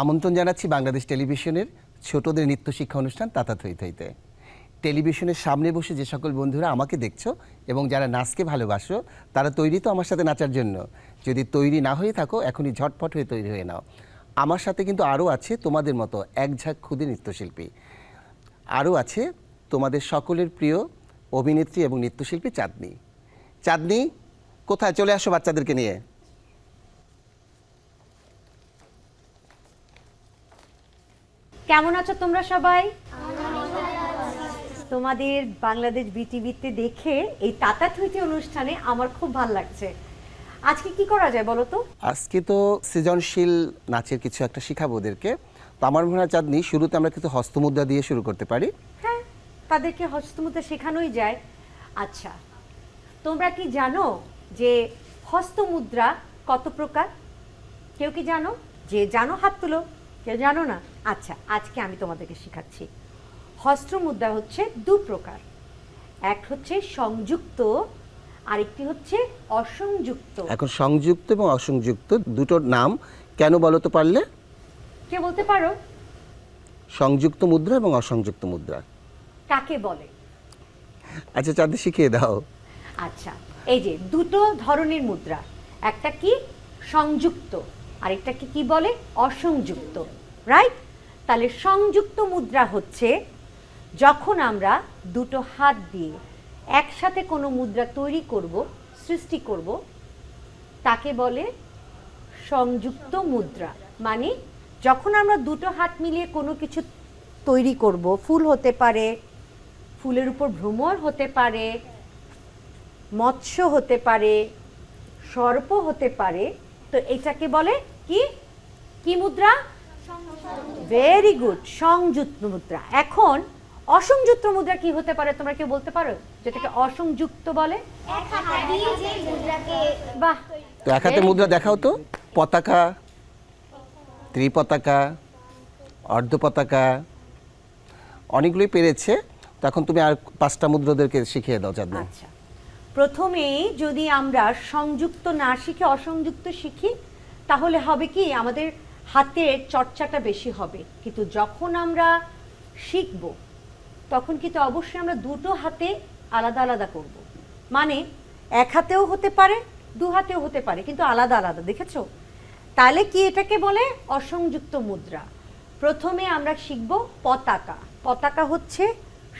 আমন্ত্রণ জানাচ্ছি বাংলাদেশ টেলিভিশনের ছোটদের নৃত্য শিক্ষা অনুষ্ঠান তাতা থই থইতে। টেলিভিশনের সামনে বসে যে সকল বন্ধুরা আমাকে দেখছ এবং যারা নাচকে ভালোবাসো, তারা তৈরি তো আমার সাথে নাচার জন্য। যদি তৈরি না হয়ে থাকো, এখনই ঝটপট হয়ে তৈরি হয়ে নাও। আমার সাথে কিন্তু আরও আছে তোমাদের মতো এক ঝাঁক ক্ষুদে নৃত্যশিল্পী। আরও আছে তোমাদের সকলের প্রিয় অভিনেত্রী এবং নৃত্যশিল্পী চাঁদনি। চাঁদনি, কোথায়? চলে আসো বাচ্চাদেরকে নিয়ে। কেমন আছো তোমরা সবাই? তোমাদের বাংলাদেশ বিটিভিতে দেখে এই তাতা থুইটি অনুষ্ঠানে আমার খুব ভালো লাগছে। আজকে কি করা যায় বলো তো? আজকে তো সৃজনশীল নাচের কিছু একটা শিখাবো ওদেরকে। তো আমার মনে হয় চাঁদনি শুরুতে আমরা কিছু হস্তমুদ্রা দিয়ে শুরু করতে পারি। হ্যাঁ তাদেরকে হস্তমুদ্রা শেখানোই যায়। আচ্ছা তোমরা কি জানো যে হস্তমুদ্রা কত প্রকার? কেউ কি জানো? যে জানো হাত তুলো। কেউ জানো না? আচ্ছা আজকে আমি তোমাদেরকে শেখাচ্ছি। হস্তমুদ্রা হচ্ছে দু প্রকার। এক হচ্ছে সংযুক্ত আরেকটি হচ্ছে অসংযুক্ত। এখন সংযুক্ত এবং অসংযুক্ত দুটোর নাম কেন বলো তো পারলে? কে বলতে পারো? সংযুক্ত মুদ্রা এবং অসংযুক্ত মুদ্রা। কাকে বলে? আচ্ছা চাঁদনি শিখিয়ে দাও। আচ্ছা এই যে দুটো ধরনের মুদ্রা একটা কি সংযুক্ত আরেকটাকে কি বলে? অসংযুক্ত। রাইট তাহলে সংযুক্ত মুদ্রা হচ্ছে যখন আমরা দুটো হাত দিয়ে একসাথে কোনো মুদ্রা তৈরি করব, সৃষ্টি করব, তাকে বলে সংযুক্ত মুদ্রা। মানে যখন আমরা দুটো হাত মিলিয়ে কোনো কিছু তৈরি করব, ফুল হতে পারে, ফুলের উপর ভ্রমর হতে পারে, মৎস্য হতে পারে, সর্প হতে পারে, তো এটাকে বলে কি? কি মুদ্রা? ভেরি গুড সংযুক্ত মুদ্রা। এখন অসংযুক্ত মুদ্রা কি হতে পারে তোমরা কেউ বলতে পারো? যেটাকে অসংযুক্ত বলে? এক হাত দিয়ে যে মুদ্রাকে বাহ। তো এক হাতে মুদ্রা দেখাও তো। পতাকা ত্রিপতাকা অর্ধ পতাকা অনেকগুলোই পেরেছে। তখন তুমি আর পাঁচটা মুদ্রা ওদেরকে শিখিয়ে দাও চাঁদনি আচ্ছা। প্রথমেই যদি আমরা সংযুক্ত না শিখে অসংযুক্ত শিখি তাহলে হবে কি? আমাদের হাতের চর্চাটা বেশি হবে। কিন্তু যখন আমরা শিখব তখন কিন্তু অবশ্যই আমরা দুটো হাতে আলাদা আলাদা করব। মানে এক হাতেও হতে পারে দু হাতেও হতে পারে কিন্তু আলাদা আলাদা। দেখেছ? তাহলে কি এটাকে বলে অসংযুক্ত মুদ্রা? প্রথমে আমরা শিখব পতাকা। পতাকা হচ্ছে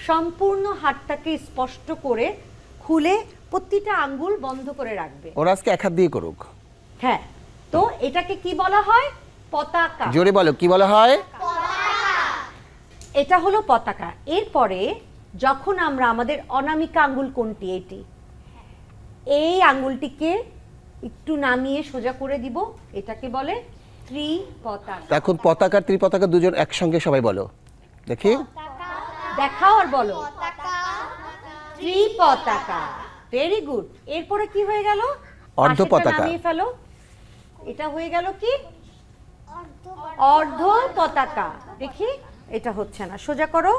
সম্পূর্ণ হাতটাকে স্পষ্ট করে খুলে প্রতিটা আঙ্গুল বন্ধ করে রাখবে। ওরা আজকে এক হাত দিয়ে করুক। হ্যাঁ তো এটাকে কি বলা হয়? পতাকা। জোরে বলো কি বলা হয়? এটা হলো পতাকা। এরপরে যখন আমরা আমাদের অনামিকা আঙ্গুল কোনটি এটি এই আঙ্গুলটিকে একটু নামিয়ে সোজা করে দিব। এটাকে বলে ত্রিপতাকা। এখন পতাকা ত্রিপতাকা দুজন একসঙ্গে সবাই বলো। দেখি। দেখাও আর বলো। ত্রিপতাকা। ভেরি গুড এরপরে কি হয়ে গেল? অর্ধ পতাকা। নামিয়ে ফেলো। এটা হয়ে গেল কি? অর্ধ পতাকা দেখি এটা হচ্ছে না। সোজা করো।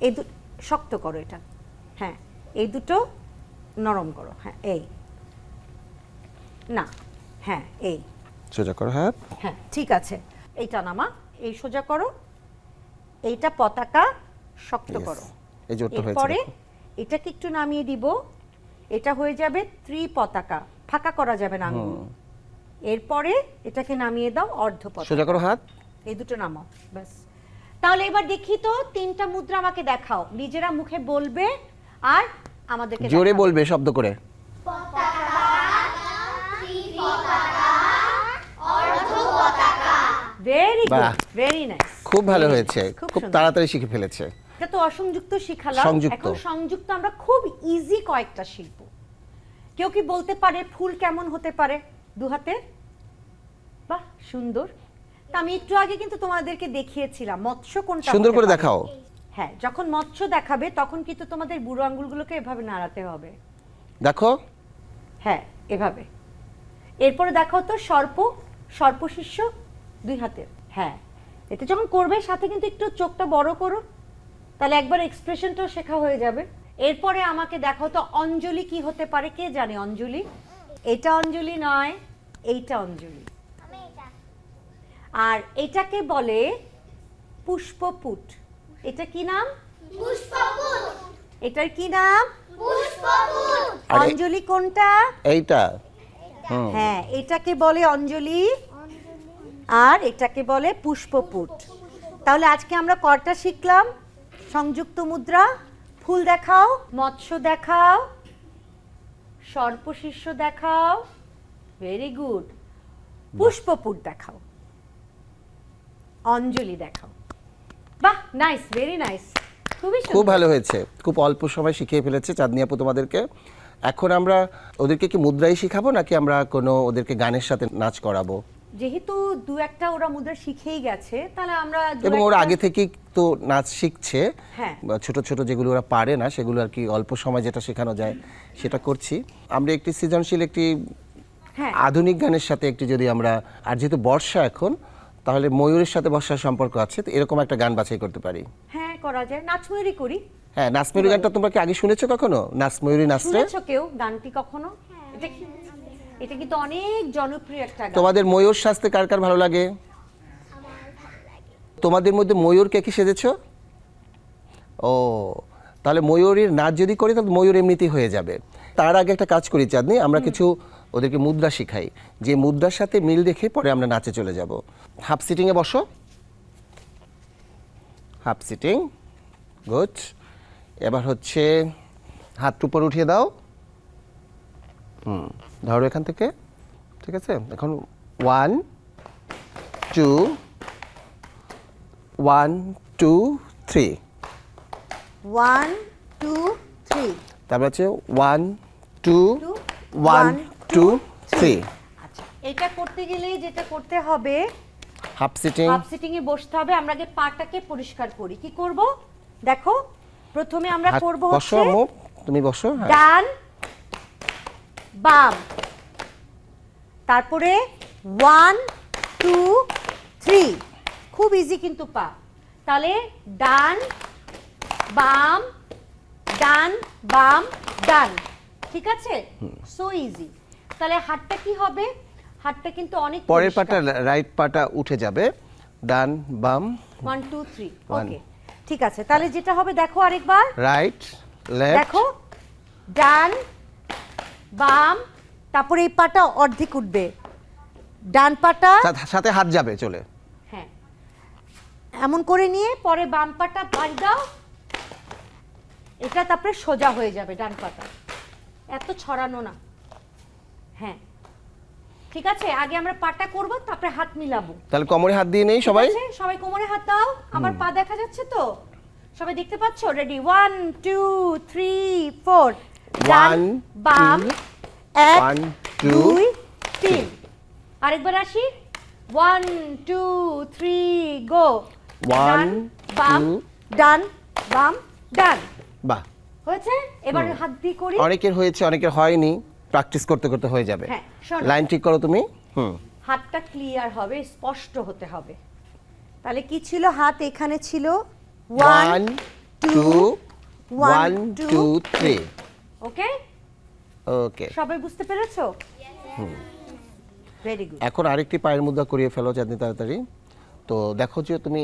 এই দু শক্ত করো এটা। হ্যাঁ এই দুটো নরম করো। হ্যাঁ এই। না হ্যাঁ এই। সোজা করো হ্যাঁ। হ্যাঁ ঠিক আছে। এইটা নামা। এই সোজা করো। এইটা পতাকা। শক্ত করো। এই জোরটা হয়েছে এরপরে এটাকে একটু নামিয়ে দিব। এটা হয়ে যাবে ত্রি পতাকা ফাঁকা করা যাবে না আঙুল। এরপরে এটাকে নামিয়ে দাও অর্ধ পতাকা সোজা করো হাত। এই দুটো নামাও ব্যাস। তাহলে এবার দেখি তো তিনটা মুদ্রা আমাকে দেখাও। নিজেরা মুখে বলবে আর আমাদেরকে জোরে বলবে শব্দ করে। ভেরি গুড ভেরি নাইস খুব ভালো হয়েছে। খুব তাড়াতাড়ি শিখে ফেলেছে। এটা তো অসংযুক্ত শিখালাম। এখন সংযুক্ত আমরা খুব ইজি কয়েকটা শিল্প কেউ কি বলতে পারে ফুল কেমন হতে পারে? দু হাতে বাহ সুন্দর। তা আমি একটু আগে কিন্তু তোমাদেরকে দেখিয়েছিলাম মৎস্য কোনটা সুন্দর করে দেখাও। হ্যাঁ যখন মৎস্য দেখাবে তখন কিন্তু তোমাদের বুড়ো আঙ্গুলগুলোকে এভাবে নাড়াতে হবে। দেখো। হ্যাঁ এভাবে। এরপরে দেখাও তো সর্প সর্পশিষ্য দুই হাতের হ্যাঁ এটা যখন করবে সাথে কিন্তু একটু চোখটা বড় করো। তাহলে একবার এক্সপ্রেশনটাও শেখা হয়ে যাবে। এরপরে আমাকে দেখাও তো অঞ্জলি কি হতে পারে কে জানে অঞ্জলি? এটা অঞ্জলি নয় এইটা অঞ্জলি। আর এটাকে বলে পুষ্পপুট। এটা কি নাম? এটার কি নাম? অঞ্জলি কোনটা? এইটা। হ্যাঁ এটাকে বলে অঞ্জলি। আর এটাকে বলে পুষ্পপুট। তাহলে আজকে আমরা কয়টা শিখলাম? সংযুক্ত মুদ্রা ফুল দেখাও মৎস্য দেখাও। সর্পশিষ্য দেখাও। ভেরি গুড পুষ্পপুট দেখাও। অঞ্জলি দেখাও। বাহ নাইস ভেরি নাইস খুবই খুব ভালো হয়েছে। খুব অল্প সময় শিখিয়ে ফেলেছে চাঁদনি আপু তোমাদেরকে। এখন আমরা ওদেরকে কি মুদ্রাই শিখাবো নাকি আমরা কোনো ওদেরকে গানের সাথে নাচ করাবো? যেহেতু দু একটা ওরা মুদ্রা শিখেই গেছে তাহলে আমরা এবং ওরা আগে থেকেই তো নাচ শিখছে হ্যাঁ। বা ছোট ছোট যেগুলো ওরা পারে না সেগুলো আর কি অল্প সময় যেটা শেখানো যায় সেটা করছি। আমরা একটি সৃজনশীল একটি হ্যাঁ। আধুনিক গানের সাথে একটি যদি আমরা আর যেহেতু বর্ষা এখন তাহলে ময়ূরের সাথে বর্ষার সম্পর্ক আছে তো এরকম একটা গান বাছাই করতে পারি। হ্যাঁ করা যায়। নাচময়ূরী করি। হ্যাঁ নাচময়ূরী গানটা তোমরা কি আগে শুনেছো কখনো? নাচময়ূরী নাচতে? শুনেছো কেউ গানটি কখনো? এটা কিন্তু অনেক জনপ্রিয় একটা গান। তোমাদের ময়ূর সাজতে কার কার ভালো লাগে? তোমাদের মধ্যে ময়ূর কে কি সেজেছো? ও তাহলে ময়ূরীর নাচ যদি করি তাহলে ময়ূর এমনিতেই হয়ে যাবে। তার আগে একটা কাজ করি চাঁদনি আমরা কিছু ওদেরকে মুদ্রা শিখাই। যে মুদ্রার সাথে মিল রেখে পরে আমরা নাচে চলে যাব। হাফ সিটিংয়ে বসো। Half sitting good. এবার হচ্ছে হাত উপর উঠিয়ে দাও। হুম। ধরো এখান থেকে ঠিক আছে? এখন one two one two three one two three তারপর হচ্ছে one two one two three এটা করতে গেলে যেটা করতে হবে হাফ সিটিং হাফ সিটিং এ বসতে হবে। আমরা আগে পাটাকে পরিষ্কার করি। কি করব? দেখো প্রথমে আমরা করব বসো হচ্ছে আম্মু তুমি বসো হ্যাঁ। ডান বাম। তারপরে ওয়ান টু থ্রি খুব ইজি কিন্তু পা। তাহলে ডান বাম ডান বাম ডান। ঠিক আছে? সো ইজি তাহলে হাতটা কি হবে? হাতটা কিন্তু অনেক পরের পাটা রাইট পাটা উঠে যাবে। ডান বাম। ওয়ান টু থ্রি ওকে ঠিক আছে। তাহলে যেটা হবে দেখো আরেকবার। রাইট লেফট দেখো। ডান বাম তারপরে এই পাটা অর্ধেক উঠবে। ডান পাটা সাথে হাত যাবে চলে। হ্যাঁ। এমন করে নিয়ে পরে বাম পাটা বাড়ি দাও। এটা তারপরে সোজা হয়ে যাবে ডান পাটা। এত ছড়ানো না। হ্যাঁ। ঠিক আছে আগে আমরা পাটা করব তারপরে হাত মিলাবো। তাহলে কোমরে হাত দিয়ে নেই সবাই? সবাই কোমরে হাত দাও। আমার পা দেখা যাচ্ছে তো? সবাই দেখতে পাচ্ছ? Ready one two three four ডান বাম এক one, two, দুই তিন। আরেকবার আসি। One two three go One, বাম two. ডান বাম ডান বাহ। হয়েছে? এবার হাত দিয়ে করি। অনেকের হয়েছে অনেকের হয়নি। প্র্যাকটিস করতে করতে হয়ে যাবে। হ্যাঁ, শোনো। লাইন ঠিক করো তুমি। হুম। হাতটা ক্লিয়ার হবে স্পষ্ট হতে হবে। তাহলে কি ছিল? হাত এখানে ছিল। One two one two three okay? Okay. সবাই বুঝতে পেরেছ? ভেরি গুড এখন আরেকটি পায়ের মুদ্রা করিয়ে ফেলো চাঁদনি তাড়াতাড়ি। তো দেখো যে তুমি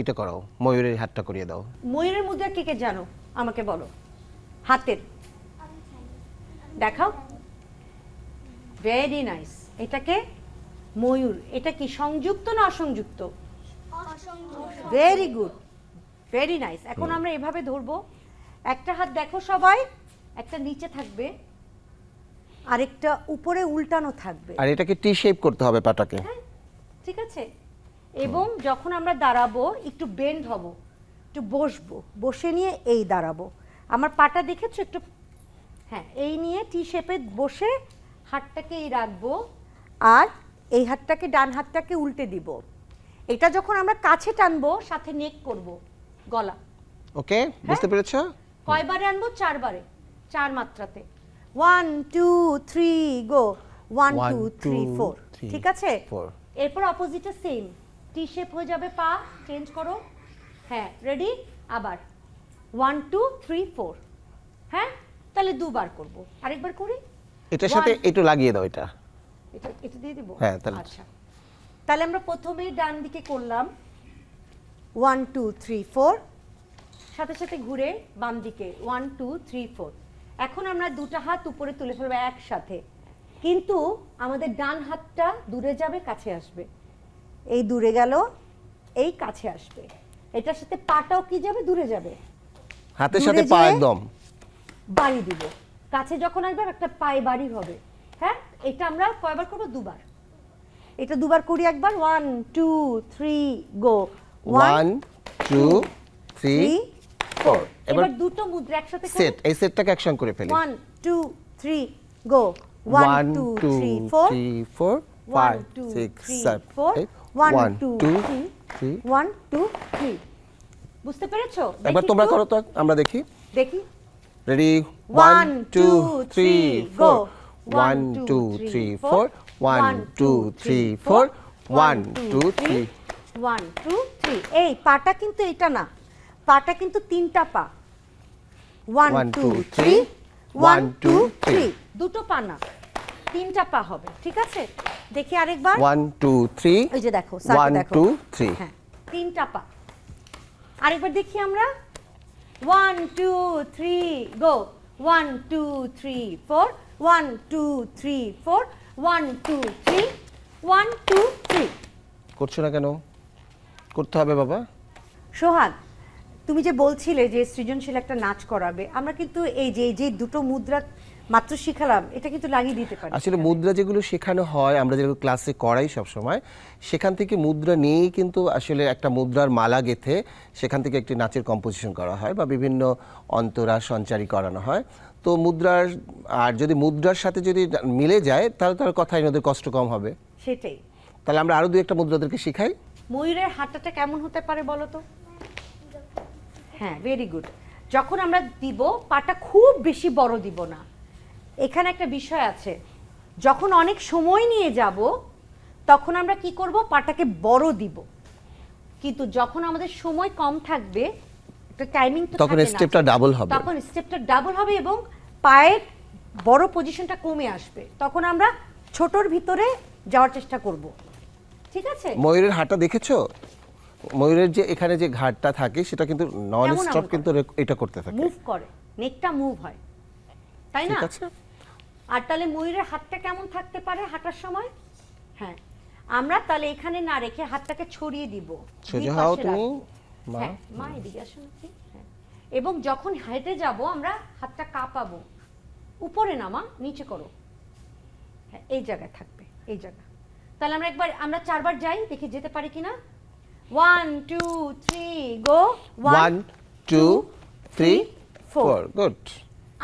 এটা করো ময়ূরের হাতটা করিয়ে দাও। ময়ূরের মুদ্রা কে কে জানো? আমাকে বলো। হাতের। দেখাও। ভেরি নাইস এটাকে ময়ূর। এটা কি সংযুক্ত না অসংযুক্ত? ভেরি গুড ভেরি নাইস এখন আমরা এভাবে ধরবো। একটা হাত দেখো সবাই একটা নিচে থাকবে আরেকটা উপরে উল্টানো থাকবে। আর এটাকে টি শেপ করতে হবে পাটাকে। ঠিক আছে? এবং যখন আমরা দাঁড়াবো একটু বেন্ড হব একটু বসবো বসে নিয়ে এই দাঁড়াবো। আমার পাটা দেখেছ একটু? হ্যাঁ এই নিয়ে টি শেপে বসে হাতটাকে এই রাখব আর এই হাতটাকে ডান হাতটাকে উল্টে দিব। এটা যখন আমরা কাছে টানবো সাথে নেক করব গলা। ওকে বুঝতে পেরেছ? কয়বারে আনব? চারবারে। চার মাত্রাতে। One two three go one two three two, four ঠিক আছে? four. এরপর অপোজিটে সেম টি শেপ হয়ে যাবে পা। চেঞ্জ করো। হ্যাঁ রেডি আবার। ওয়ান টু থ্রি ফোর হ্যাঁ? তাহলে দুবার করব। আরেকবার করি? এটার সাথে. একটু লাগিয়ে দাও এটা। এটা এটা দিয়ে দিব? হ্যাঁ, তাহলে- আচ্ছা। তাহলে আমরা প্রথমেই ডান দিকে করলাম। ওয়ান টু থ্রি ফোর সাথে সাথে ঘুরে বাম দিকে ওয়ান টু থ্রি ফোর এখন আমরা দুটো হাত উপরে তুলে ফেলব একসাথে। কিন্তু আমাদের ডান হাতটা দূরে যাবে কাছে আসবে। এই দূরে গেল এই কাছে আসবে। এটার সাথে পাটাও কি যাবে? দূরে যাবে। হাতের সাথে পা একদম। বাড়ি দিব। কাছে যখন আসবে একটা পায়ে বাড়ি হবে। হ্যাঁ? এটা আমরা কয়বার করব? দুবার। এটা দুবার করি একবার। One two three go one two three three four এবার দুটো মুদ্রা একসাথে সেট এই সেটটাকে অ্যাকশন করে ফেলি। One two three go one two three four four five six seven four one two three one two three বুঝতে পেরেছ? একবার তোমরা করো তো আমরা দেখি। দেখি। Ready one two three go one two three four one two three four one two three one two three এই পাটা কিন্তু এটা না। পাটা কিন্তু তিনটা পা। One two three one two three দুটো পা না তিনটা পা হবে ঠিক আছে? দেখি আরেকবার। ওয়ান টু থ্রি ওই যে দেখো ওয়ান দেখো। টু থ্রি হ্যাঁ তিনটা পা। আরেকবার দেখি আমরা। One two three go one two three four one two three four one two three one two three করছ না কেন? করতে হবে বাবা। সোহাগ তুমি যে বলছিলে যে সৃজনশীল একটা নাচ করাবে আমরা কিন্তু এই যে এই যে দুটো মুদ্রা মাত্র শিখালাম এটা কিন্তু লাগিয়ে দিতে পারি। আসলে মুদ্রা যেগুলো শেখানো হয় আমরা যেগুলো ক্লাসে করাই সব সময় সেখান থেকে মুদ্রা নিয়েই কিন্তু আসলে একটা মুদ্রার মালা গেথে সেখান থেকে একটি নাচের কম্পোজিশন করা হয় বা বিভিন্ন অন্তরা সঞ্চারী করানো হয়। তো মুদ্রার আর যদি মুদ্রার সাথে যদি মিলে যায় তাহলে তার কথাই ওদের কষ্ট কম হবে। সেটাই। তাহলে আমরা আরও দু একটা মুদ্রা ওদেরকে শিখাই। ময়ূরের হাঁটাটা কেমন হতে পারে বলো তো? হ্যাঁ ভেরি গুড যখন আমরা দিব পাটা খুব বেশি বড় দিব না। এখানে একটা বিষয় আছে। যখন অনেক সময় নিয়ে যাব তখন আমরা কি করব? পাটাকে বড় দিব। কিন্তু যখন আমাদের সময় কম থাকবে একটা টাইমিং তো তখন স্টেপটা ডাবল হবে। তখন স্টেপটা ডাবল হবে এবং পায়ের বড় পজিশনটা কমে আসবে। তখন আমরা ছোটর ভিতরে যাওয়ার চেষ্টা করব। ঠিক আছে? ময়ূরের হাঁটা দেখেছ? ময়ূরের যে এখানে যে ঘাটটা থাকে সেটা কিন্তু নন স্টপ কিন্তু এটা করতে থাকে। মুভ করে। নেকটা মুভ হয়। তাই না? আর তাহলে ময়ূরের হাতটা কেমন থাকতে পারে হাঁটার সময়? হ্যাঁ। আমরা তাহলে এখানে না রেখে হাতটাকে ছড়িয়ে দিব। সোজা হও তুমি। মা। হ্যাঁ মা এদিকে আপনি। হ্যাঁ। এবং যখন হেঁটে যাব আমরা হাতটা কাঁপাবো। উপরে না মা নিচে করো। হ্যাঁ এই জায়গায় থাকবে এই জায়গা। তাহলে আমরা একবার আমরা চারবার যাই দেখি যেতে পারি কিনা। One two three go one two three four good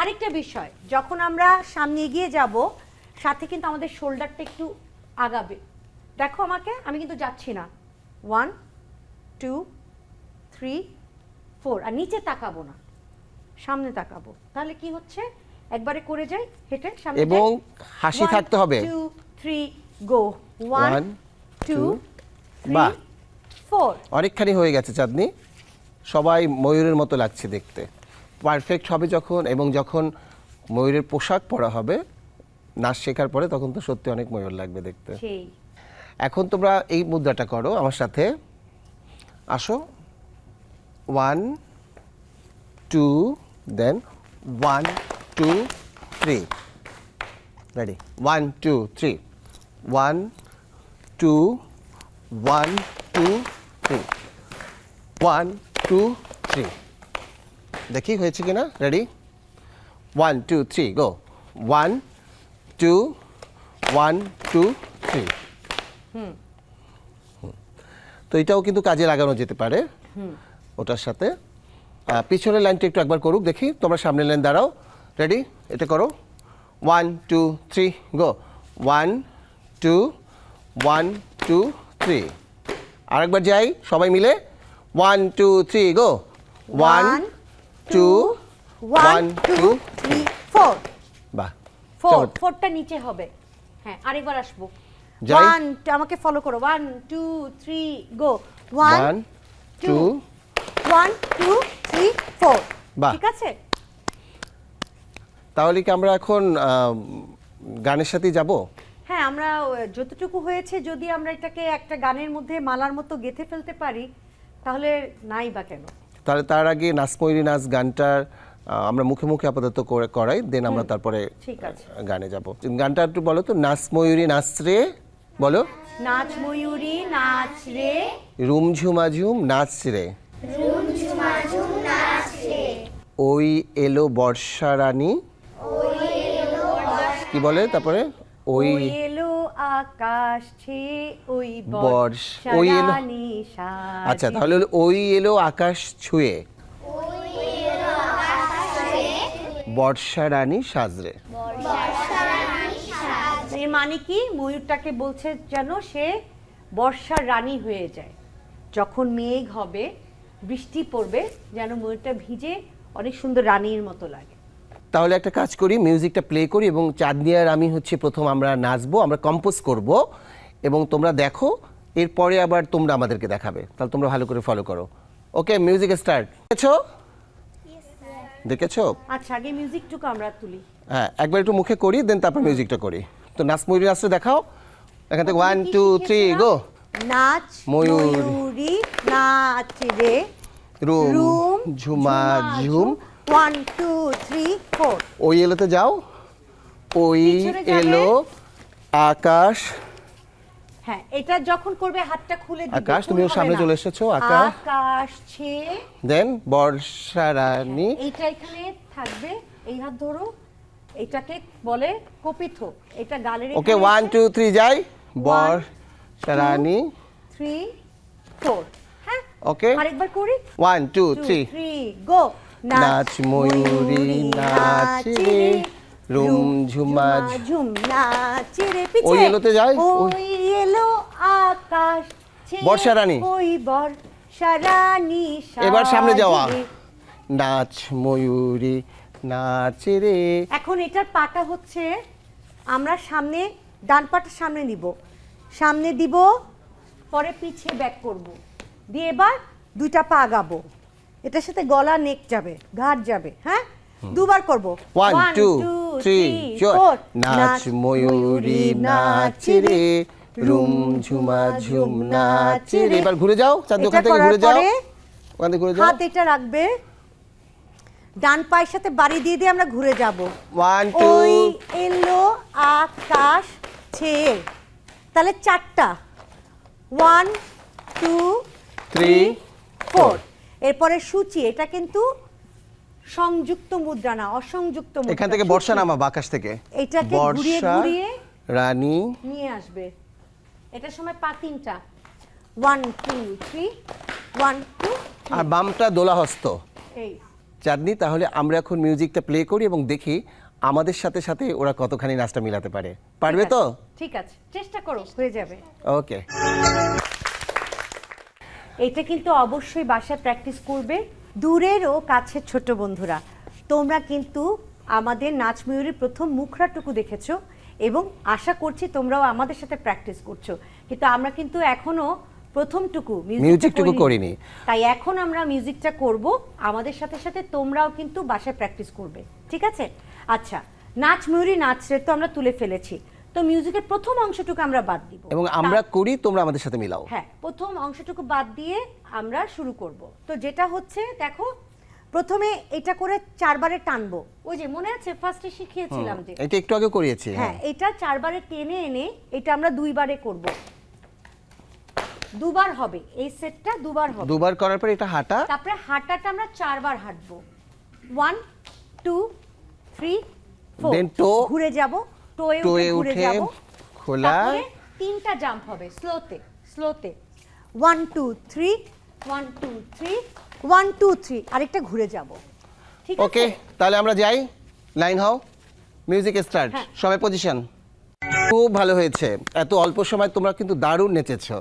আরেকটা বিষয় যখন আমরা সামনে এগিয়ে যাব সাথে কিন্তু আমাদের শোল্ডারটা একটু আগাবে। দেখো আমাকে আমি কিন্তু যাচ্ছি না। ওয়ান টু থ্রি ফোর আর নিচে তাকাবো না। সামনে তাকাবো। তাহলে কি হচ্ছে? একবারে করে যাই হেঁটে সামনে এবং হাসি থাকতে হবে। Two three go one two two, three. Four. অনেকখানি হয়ে গেছে চাঁদনি। সবাই ময়ূরের মতো লাগছে দেখতে। পারফেক্ট হবে যখন এবং যখন ময়ূরের পোশাক পরা হবে নাচ শেখার পরে তখন তো সত্যি অনেক ময়ূর লাগবে দেখতে। এখন তোমরা এই মুদ্রাটা করো আমার সাথে। আসো। One two then one two three ready one two three one two one two three one two three দেখি হয়েছে কিনা? Ready one two three go one two one two three তো এটাও কিন্তু কাজে লাগানো যেতে পারে। ওটার সাথে। পিছনের লাইনটা একটু একবার করুক দেখি। তোমরা সামনের লাইন দাঁড়াও। রেডি এটা করো। One two three go one two one two three আরেকবার যাই সবাই মিলে। One two three go one two one two three four বাহ ফোর ফোরটা নিচে হবে। হ্যাঁ আরেকবার আসব। ওয়ান আমাকে ফলো করো। One two three go one two one two three four বাহ। ঠিক আছে? তাহলে কি আমরা এখন গানের সাথে যাব? হ্যাঁ আমরা যতটুকু হয়েছে যদি আমরা এটাকে একটা গানের মধ্যে মালার মতো গেঁথে ফেলতে পারি তাহলে নাই বা কেন? তাহলে তার আগে নাচময়ূরী নাচ গানটার আমরা মুখে মুখে আপাতত করে করাই দেন আমরা তারপরে ঠিক আছে। গানে যাব। গানটা একটু বলো তো নাচময়ূরী নাচ রে বলো। নাচ ময়ূরী নাচ রে। রুম ঝুমাঝুম নাচ রে। ঝুম ঝুমাঝুম নাচ রে। ওই এলো বর্ষা রানী। কি বলে তারপরে? ওই এলো আকাশ ছে ওই বর্ষা- ওই এলো- আচ্ছা তাহলে ওই এলো আকাশ ছুঁয়ে। বর্ষা রানী সাজরে এর মানে কি? ময়ূরটাকে বলছে যেন সে বর্ষার রানী হয়ে যায়। যখন মেঘ হবে বৃষ্টি পড়বে যেন ময়ূরটা ভিজে অনেক সুন্দর রানীর মতো লাগে। তাহলে একটা কাজ করি মিউজিকটা প্লে করি এবং চাঁদনি আর আমি হচ্ছে প্রথম আমরা নাচবো আমরা কম্পোজ করব এবং তোমরা দেখো এরপরে আবার তোমরা আমাদেরকে দেখাবে। তাহলে তোমরা ভালো করে ফলো করো। ওকে মিউজিক স্টার্ট দেখেছ? দেখেছ? আচ্ছা আগে মিউজিকটুকু আমরা তুলি। হ্যাঁ একবার একটু মুখে করি দেন তারপর মিউজিকটা করি। তো নাচ ময়ূরী নাচটা দেখাও। এখান থেকে ওয়ান টু থ্রি গো নাচ ময়ূর। নাচ রে। রুম ঝুমা। ঝুম। ওয়ান টু থ্রি ফোর ওই এলোতে যাও। ওই এলো আকাশ। হ্যাঁ এটা যখন করবে হাতটা খুলে দিবে আকাশ, হবে সামনে চলে এসেছ, আকাশ। আকাশ ছে। দেন বর্ষা রানী। এইটা এখানে থাকবে এই হাত ধরো এটাকে বলে কপিথ এটা গালের ওকে ওয়ান টু থ্রি যাই। বর্ষা রানী। থ্রি ফোর হ্যাঁ ওকে। আরেকবার করি। One two two three three go নাচ ময়ূরী নাচ রে রুম ঝুমা ঝুম। নাচ রে পিছে ওই এলোতে যায়? ওই- এলো আকাশ বর্ষা রানী। ওই বর্ষা রানী এবার সামনে যাওয়া নাচ ময়ূরী নাচ রে এখন এটার পাটা হচ্ছে আমরা সামনে ডান পাটা সামনে নিব সামনে দিব পরে পিছিয়ে ব্যাক করব দিয়ে এবার দুইটা পা আগাবো এটার সাথে গলা নেক যাবে ঘাট যাবে হ্যাঁ? দুবার করব। One two three four. নাচ ময়ূরী নাচ রে। রুম ঝুমা ঝুম নাচ রে। এবার ঘুরে যাও চাঁদ ওখান এটা থেকে ঘুরে যাও। ওখান থেকে ঘুরে যাও। হাত এটা রাখবে। ডান পায়ের সাথে বাড়ি দিয়ে দিয়ে আমরা ঘুরে যাব। ওয়ান টু ওই এলো আকাশ ছেয়ে। তাহলে চারটা। ওয়ান টু থ্রি ফোর এরপরে সূচি এটা কিন্তু সংযুক্ত মুদ্রা না অসংযুক্ত মুদ্রা। এখান থেকে বর্ষা নামা আকাশ থেকে। এটাকে ঘুরিয়ে ঘুরিয়ে রানী। নিয়ে আসবে। এটার সময় পা তিনটা। One two three one two আর বামটা দোলাহস্ত। এই। চাঁদনি তাহলে আমরা এখন মিউজিকটা প্লে করি এবং দেখি আমাদের সাথে সাথে ওরা কতখানি নাচটা মিলাতে পারে। পারবে তো? ঠিক আছে। চেষ্টা করো হয়ে যাবে। ওকে। এটা কিন্তু অবশ্যই বাসায় প্র্যাকটিস করবে। দূরের ও কাছের ছোট বন্ধুরা তোমরা কিন্তু আমাদের নাচ ময়ূরীর প্রথম মুখরাটুকু দেখেছ এবং আশা করছি তোমরাও আমাদের সাথে প্র্যাকটিস করছ। কিন্তু আমরা কিন্তু এখনও প্রথমটুকু মিউজিকটা মিউজিকটুকু করিনি। তাই এখন আমরা মিউজিকটা করব আমাদের সাথে সাথে তোমরাও কিন্তু বাসায় প্র্যাকটিস করবে। ঠিক আছে? আচ্ছা নাচ ময়ূরী নাচ তো আমরা তুলে ফেলেছি। তো মিউজিকের প্রথম অংশটুকু আমরা বাদ দিব। এবং আমরা করি তোমরা আমাদের সাথে মিলাও। হ্যাঁ প্রথম অংশটুকু বাদ দিয়ে আমরা শুরু করব। তো যেটা হচ্ছে দেখো প্রথমে এটা করে চারবারে টানবো। ওই যে মনে আছে ফার্স্টে শিখিয়েছিলাম যে এটা একটু আগে করিয়েছি হ্যাঁ। হ্যাঁ এটা চারবারে টেনে এনে এটা আমরা দুইবারে করব। দুবার হবে এই সেটটা দুবার হবে। দুবার করার পর এটা হাঁটা। তারপরে হাঁটাটা আমরা চারবার হাঁটবো। ওয়ান টু থ্রি ফোর ঘুরে যাব। টোয়ে উঠে খোলা। তিনটা জাম্প হবে স্লোতে স্লোতে one two three one two three one two three আরেকটা ঘুরে যাব। ঠিক ওকে তাহলে আমরা যাই। লাইন হও মিউজিক স্টার্ট। সবাই পজিশন খুব ভালো হয়েছে। এত অল্প সময় তোমরা কিন্তু দারুণ নেচেছো।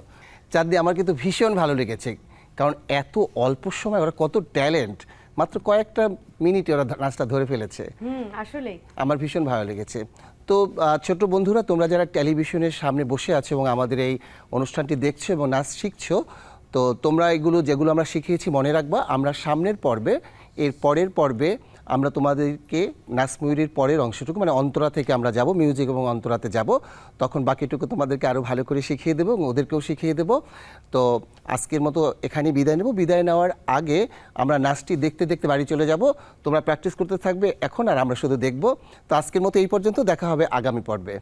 চাঁদি আমার কিন্তু ভীষণ ভালো লেগেছে। কারণ এত অল্প সময় ওরা কত ট্যালেন্ট মাত্র কয়েকটা মিনিটে ওরা নাচটা ধরে ফেলেছে। হুম আসলেই। আমার ভীষণ ভালো লেগেছে। তো ছোট বন্ধুরা, তোমরা যারা টেলিভিশনের সামনে বসে আছো এবং আমাদের এই অনুষ্ঠানটি দেখছ এবং নাচ শিখছো, তো তোমরা এগুলো, যেগুলো আমরা শিখিয়েছি মনে রাখবা। আমরা সামনের পর্বে, এর পরের পর্বে আমরা তোমাদেরকে নাসময়ূরীর পরের অংশটুকু মানে অন্তরা থেকে আমরা যাব, মিউজিক এবং অন্তরাতে যাব। তখন বাকিটুকু তোমাদেরকে আরও ভালো করে শিখিয়ে দেবো এবং ওদেরকেও শিখিয়ে দেবো। তো আজকের মতো এখানেই বিদায় নেব। বিদায় নেওয়ার আগে আমরা নাচটি দেখতে দেখতে বাড়ি চলে যাব। তোমরা প্র্যাকটিস করতে থাকবে এখন, আর আমরা শুধু দেখব। তো আজকের মতো এই পর্যন্ত। দেখা হবে আগামী পর্বে।